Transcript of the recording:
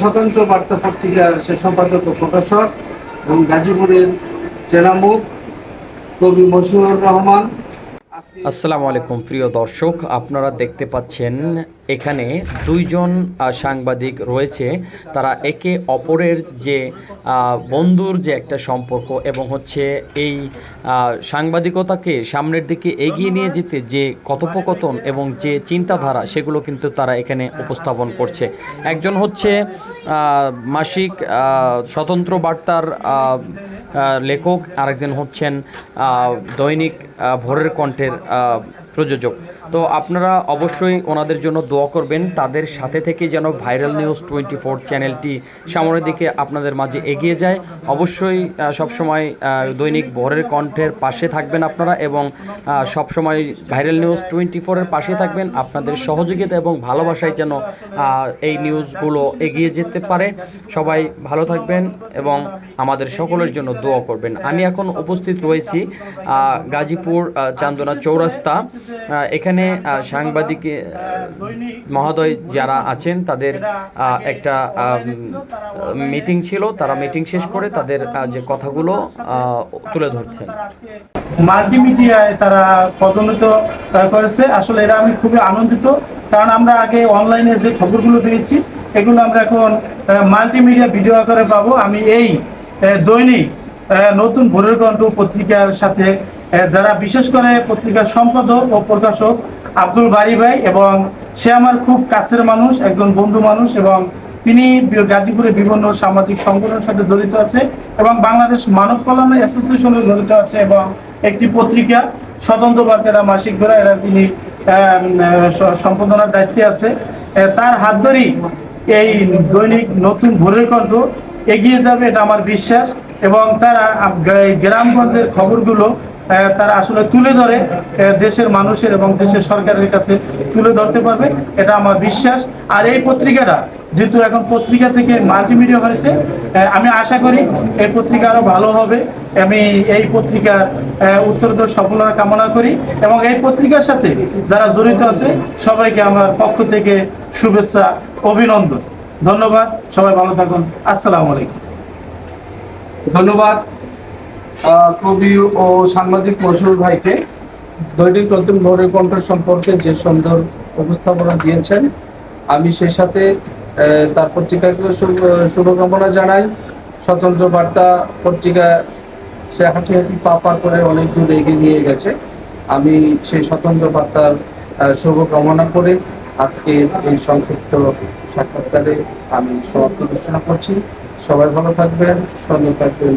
স্বতন্ত্র বার্তা পত্রিকার সে সম্পাদক ও প্রকাশক এবং গাজীপুরের চেনামুখ কবি মশিউর রহমান। আসসালামু আলাইকুম, প্রিয় দর্শক। আপনারা দেখতে পাচ্ছেন এখানে দুইজন সাংবাদিক রয়েছে। তারা একে অপরের যে বন্ধুর যে একটা সম্পর্ক এবং হচ্ছে এই সাংবাদিকতাকে সামনের দিকে এগিয়ে নিয়ে যেতে যে কথোপকথন এবং যে চিন্তাধারা, সেগুলো কিন্তু তারা এখানে উপস্থাপন করছে। একজন হচ্ছে মাসিক স্বতন্ত্র বার্তার লেখক। আরেকজন হচ্ছেন দৈনিক ভোরের কণ্ঠের মানুষের প্রযোজক। তো আপনারা অবশ্যই ওনাদের জন্য দোয়া করবেন, তাদের সাথে থেকে যেন ভাইরাল নিউজ টোয়েন্টি ফোর চ্যানেলটি সামনের দিকে আপনাদের মাঝে এগিয়ে যায়। অবশ্যই সবসময় দৈনিক ভোরের কণ্ঠের পাশে থাকবেন আপনারা এবং সবসময় ভাইরাল নিউজ টোয়েন্টি ফোরের পাশে থাকবেন। আপনাদের সহযোগিতা এবং ভালোবাসায় যেন এই নিউজগুলো এগিয়ে যেতে পারে। সবাই ভালো থাকবেন এবং আমাদের সকলের জন্য দোয়া করবেন। আমি এখন উপস্থিত রয়েছি গাজীপুর চান্দনা চৌরাস্তা। এখানে সাংবাদিক মহোদয় যারা আছেন, তাদের একটা মিটিং ছিল, তারা মিটিং শেষ করে তাদের যে কথাগুলো তুলে ধরছেন। মাল্টিমিডিয়ায় তারা পদোন্নত করেছে। আসলে এরা আমি খুবই আনন্দিত, কারণ আমরা আগে অনলাইনে যে খবরগুলো পেয়েছি, এগুলো আমরা এখন মাল্টিমিডিয়া ভিডিও আকারে পাবো। আমি এই দৈনিক নতুন ভোরের কণ্ঠ পত্রিকার সাথে যারা বিশেষ করে পত্রিকার সম্পাদক ও প্রকাশক আব্দুল বারি ভাই এবং সে আমার খুব কাছের মানুষ, একজন বন্ধু মানুষ এবং তিনি গাজীপুরে বিভিন্ন সামাজিক সংগঠনের সাথে জড়িত আছে এবং বাংলাদেশ মানব কল্যাণ অ্যাসোসিয়েশনে জড়িত আছে এবং একটি পত্রিকা, স্বতন্ত্র বার্তারা মাসিক ধরে এরা তিনি সম্পাদনার দায়িত্বে আছে। তার হাত ধরেই এই দৈনিক নতুন ভোরের কণ্ঠ এগিয়ে যাবে এটা আমার বিশ্বাস এবং তারা গ্রামগঞ্জের খবরগুলো তারা আসলে তুলে ধরে দেশের মানুষের এবং দেশের সরকারের কাছে তুলে ধরতে পারবে। এটা আমার বিশ্বাস। আর এই পত্রিকাটা, যেহেতু এখন পত্রিকা থেকে মাল্টিমিডিয়া হয়েছে আমি আশা করি এই পত্রিকা আরও ভালো হবে। আমি এই পত্রিকার উত্তরোত্তর সফলতা কামনা করি। এবং এই পত্রিকার সাথে যারা জড়িত আছে, সবাইকে আমার পক্ষ থেকে শুভেচ্ছা, অভিনন্দন। ধন্যবাদ। সবাই ভালো থাকুন। আসসালামু আলাইকুম। ধন্যবাদ। কবি ও সাংবাদিক মশিউর ভাইকে দৈনিক নতুন ভোরের কণ্ঠ সম্পর্কে যে সুন্দর উপস্থাপনা দিয়েছেন, আমি সেই সাথে তার পত্রিকাকে শুভকামনা জানাই। স্বতন্ত্র বার্তা পত্রিকা সে হাঁটি হাঁটি পা পা করে অনেক দূর এগিয়ে নিয়ে গেছে। আমি সেই স্বতন্ত্র বার্তার শুভকামনা করে আজকে এই সংক্ষিপ্ত সাক্ষাৎকারে আমি সমাপ্তি ঘোষণা করছি। সবাই ভালো থাকবেন, সুন্দর থাকবেন